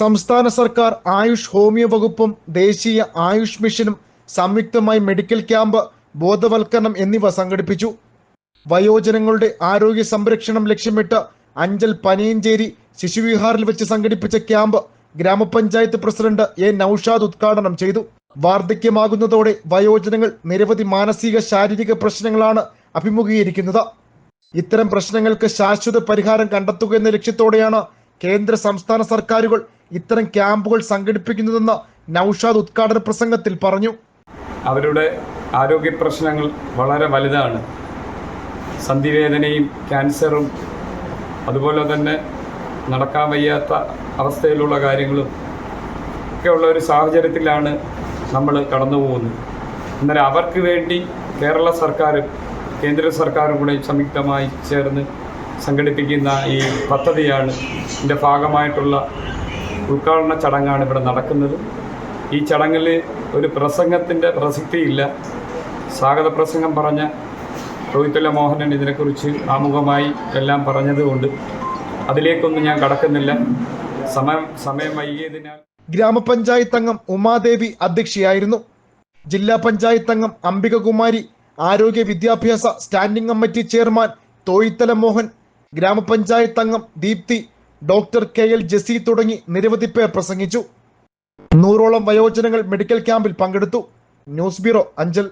സംസ്ഥാന സർക്കാർ ആയുഷ് ഹോമിയോ വകുപ്പും ദേശീയ ആയുഷ് മിഷനും സംയുക്തമായി മെഡിക്കൽ ക്യാമ്പ് ബോധവൽക്കരണം എന്നിവ സംഘടിപ്പിച്ചു. വയോജനങ്ങളുടെ ആരോഗ്യ സംരക്ഷണം ലക്ഷ്യമിട്ട് അഞ്ചൽ പനിയഞ്ചേരി ശിശുവിഹാറിൽ വെച്ച് സംഘടിപ്പിച്ച ക്യാമ്പ് ഗ്രാമപഞ്ചായത്ത് പ്രസിഡന്റ് എ നൌഷാദ് ഉദ്ഘാടനം ചെയ്തു. വാർദ്ധക്യമാകുന്നതോടെ വയോജനങ്ങൾ നിരവധി മാനസിക ശാരീരിക പ്രശ്നങ്ങളാണ് അഭിമുഖീകരിക്കുന്നത്. ഇത്തരം പ്രശ്നങ്ങൾക്ക് ശാശ്വത പരിഹാരം കണ്ടെത്തുക എന്ന ലക്ഷ്യത്തോടെയാണ് കേന്ദ്ര സംസ്ഥാന സർക്കാരുകൾ ഇത്തരം ക്യാമ്പുകൾ സംഘടിപ്പിക്കുന്നതെന്ന് നൌഷാദ് ഉദ്ഘാടന പ്രസംഗത്തിൽ പറഞ്ഞു. അവരുടെ ആരോഗ്യ പ്രശ്നങ്ങൾ വളരെ വലുതാണ്. സന്ധിവേദനയും ക്യാൻസറും അതുപോലെ തന്നെ നടക്കാൻ വയ്യാത്ത അവസ്ഥയിലുള്ള കാര്യങ്ങളും ഒക്കെയുള്ള ഒരു സാഹചര്യത്തിലാണ് നമ്മൾ കടന്നു പോകുന്നത് എന്നാൽ അവർക്ക് വേണ്ടി കേരള സർക്കാരും കേന്ദ്ര സർക്കാരും കൂടെ സംയുക്തമായി ചേർന്ന് സംഘടിപ്പിക്കുന്ന ഈ പദ്ധതിയാണ് ഇതിന്റെ ഭാഗമായിട്ടുള്ള ഉദ്ഘാടന ചടങ്ങാണ് ഇവിടെ നടക്കുന്നത്. ഈ ചടങ്ങിൽ ഒരു പ്രസംഗത്തിന്റെ പ്രസക്തിയില്ല. സ്വാഗത പ്രസംഗം പറഞ്ഞ രോഹിത്തുല മോഹനൻ ഇതിനെക്കുറിച്ച് ആമുഖമായി എല്ലാം പറഞ്ഞതുകൊണ്ട് അതിലേക്കൊന്നും ഞാൻ കടക്കുന്നില്ല. സമയം സമയം വൈകിയതിനാൽ ഗ്രാമപഞ്ചായത്ത് അംഗം ഉമാദേവി അധ്യക്ഷയായിരുന്നു. ജില്ലാ പഞ്ചായത്ത് അംഗം അംബികകുമാരി ആരോഗ്യ വിദ്യാഭ്യാസ standing committee chairman Thoyithala Mohan ഗ്രാമപഞ്ചായത്ത് അംഗം ദീപ്തി ഡോക്ടർ കെ എൽ ജസി തുടങ്ങി നിരവധി പേർ പ്രസംഗിച്ചു. നൂറോളം വയോജനങ്ങൾ മെഡിക്കൽ ക്യാമ്പിൽ പങ്കെടുത്തു. News bureau Anchal.